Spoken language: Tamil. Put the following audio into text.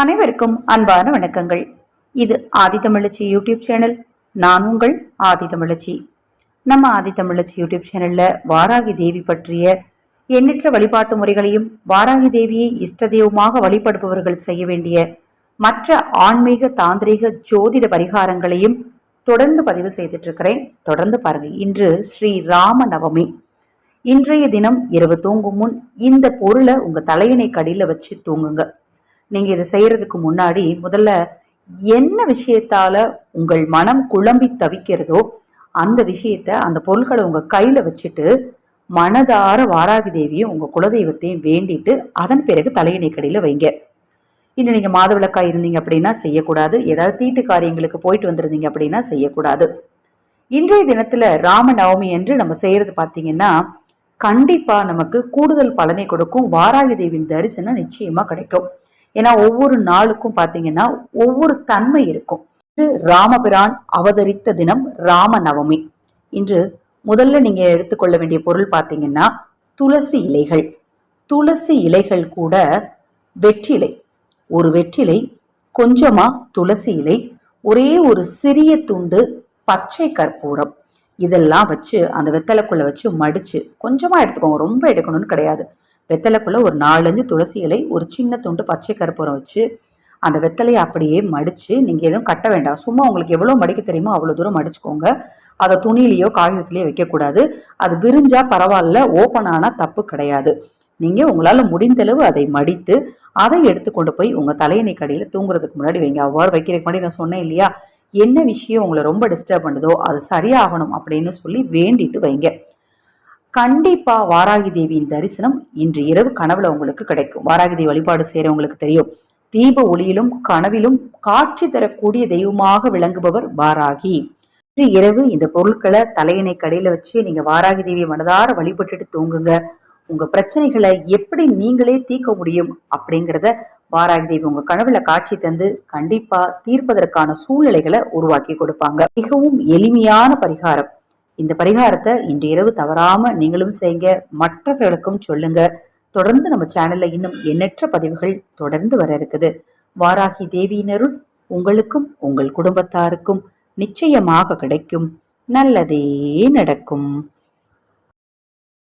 அனைவருக்கும் அன்பான வணக்கங்கள். இது ஆதித்தமிழச்சி யூடியூப் சேனல். நான் உங்கள் ஆதித்தமிழச்சி நம்ம ஆதித்தமிழச்சி யூடியூப் சேனல்ல வாராகி தேவி பற்றிய எண்ணற்ற வழிபாட்டு முறைகளையும் வாராகி தேவியை இஷ்ட தெய்வமாக வழிபடுபவர்கள் செய்ய வேண்டிய மற்ற ஆன்மீக தாந்திரிக ஜோதிட பரிகாரங்களையும் தொடர்ந்து பதிவு செய்துட்டு இருக்கிறேன் தொடர்ந்து பாருங்க. இன்று ஸ்ரீ ராம நவமி இன்றைய தினம் இரவு தூங்கும் முன் இந்த பொருளை உங்க தலையணை கடியில வச்சு தூங்குங்க. நீங்க இதை செய்யறதுக்கு முன்னாடி முதல்ல என்ன விஷயத்தால உங்கள் மனம் குழம்பி தவிக்கிறதோ அந்த விஷயத்த அந்த பொருட்களை உங்க கையில வச்சுட்டு மனதார வாராகி தேவியும் உங்க குலதெய்வத்தையும் வேண்டிட்டு அதன் பிறகு தலையணை கடையில் வைங்க. இன்னும் நீங்க மாதவிளக்காய் இருந்தீங்க அப்படின்னா செய்யக்கூடாது. ஏதாவது தீட்டு காரியங்களுக்கு போயிட்டு வந்திருந்தீங்க அப்படின்னா செய்யக்கூடாது. இன்றைய தினத்துல ராம நவமி என்று நம்ம செய்யறது பார்த்தீங்கன்னா கண்டிப்பா நமக்கு கூடுதல் பலனை கொடுக்கும். வாராகி தேவியின் தரிசனம் நிச்சயமா கிடைக்கும். ஏன்னா ஒவ்வொரு நாளுக்கும் பார்த்தீங்கன்னா ஒவ்வொரு தன்மை இருக்கும். இன்று ராமபிரான் அவதரித்த தினம் ராம நவமி இன்று முதல்ல நீங்க எடுத்துக்கொள்ள வேண்டிய பொருள் பார்த்தீங்கன்னா துளசி இலைகள். துளசி இலைகள் கூட வெற்றிலை. ஒரு வெற்றிலை கொஞ்சமா துளசி இலை ஒரே ஒரு சிறிய துண்டு பச்சை கற்பூரம். இதெல்லாம் வச்சு அந்த வெத்தலைக்குள்ள வச்சு மடிச்சு கொஞ்சமா எடுத்துக்கோங்க ரொம்ப எடுக்கணும்னு கிடையாது. வெத்தலைக்குள்ளே ஒரு நாலஞ்சு துளசி இலை ஒரு சின்ன துண்டு பச்சை கற்பூரம் வச்சு அந்த வெத்தலையை அப்படியே மடித்து நீங்கள் எதுவும் கட்ட வேண்டாம். சும்மா உங்களுக்கு எவ்வளோ மடிக்க தெரியுமோ அவ்வளோ தூரம் மடிச்சுக்கோங்க. அதை துணியிலையோ காகிதத்துலையோ வைக்கக்கூடாது. அது விரிஞ்சால் பரவாயில்ல ஓப்பன் ஆனால் தப்பு கிடையாது. நீங்கள் உங்களால் முடிந்தளவு அதை மடித்து அதை எடுத்து கொண்டு போய் உங்கள் தலையணை கடையில் தூங்குறதுக்கு முன்னாடி வைங்க. அவ்வாறு வைக்கிறதுக்கு முன்னாடி நான் சொன்னேன் இல்லையா? என்ன விஷயம் உங்களை ரொம்ப டிஸ்டர்ப் பண்ணுதோ அது சரியாகணும் அப்படின்னு சொல்லி வேண்டிட்டு வைங்க. கண்டிப்பா வாராகி தேவியின் தரிசனம் இன்று இரவு கனவுல உங்களுக்கு கிடைக்கும். வாராகி தேவி வழிபாடு செய்யறவங்களுக்கு தெரியும். தீப ஒளியிலும் கனவிலும் காட்சி தரக்கூடிய தெய்வமாக விளங்குபவர் வாராகி. இன்று இரவு இந்த பொருட்களை தலையணை கடையில வச்சு நீங்க வாராகி தேவியை மனதார வழிபட்டுட்டு தூங்குங்க. உங்க பிரச்சனைகளை எப்படி நீங்களே தீர்க்க முடியும் அப்படிங்கிறத வாராகி தேவி உங்க கனவுல காட்சி தந்து கண்டிப்பா தீர்ப்பதற்கான சூழ்நிலைகளை உருவாக்கி கொடுப்பாங்க. மிகவும் எளிமையான பரிகாரம். இந்த பரிகாரத்தை இன்று இரவு தவறாம நீங்களும் செய்யுங்க மற்றவர்களுக்கும் சொல்லுங்க. தொடர்ந்து நம்ம சேனல்ல இன்னும் எண்ணற்ற பதிவுகள் தொடர்ந்து வர இருக்குது. வாராகி தேவியினருள் உங்களுக்கும் உங்கள் குடும்பத்தாருக்கும் நிச்சயமாக கிடைக்கும். நல்லதே நடக்கும்.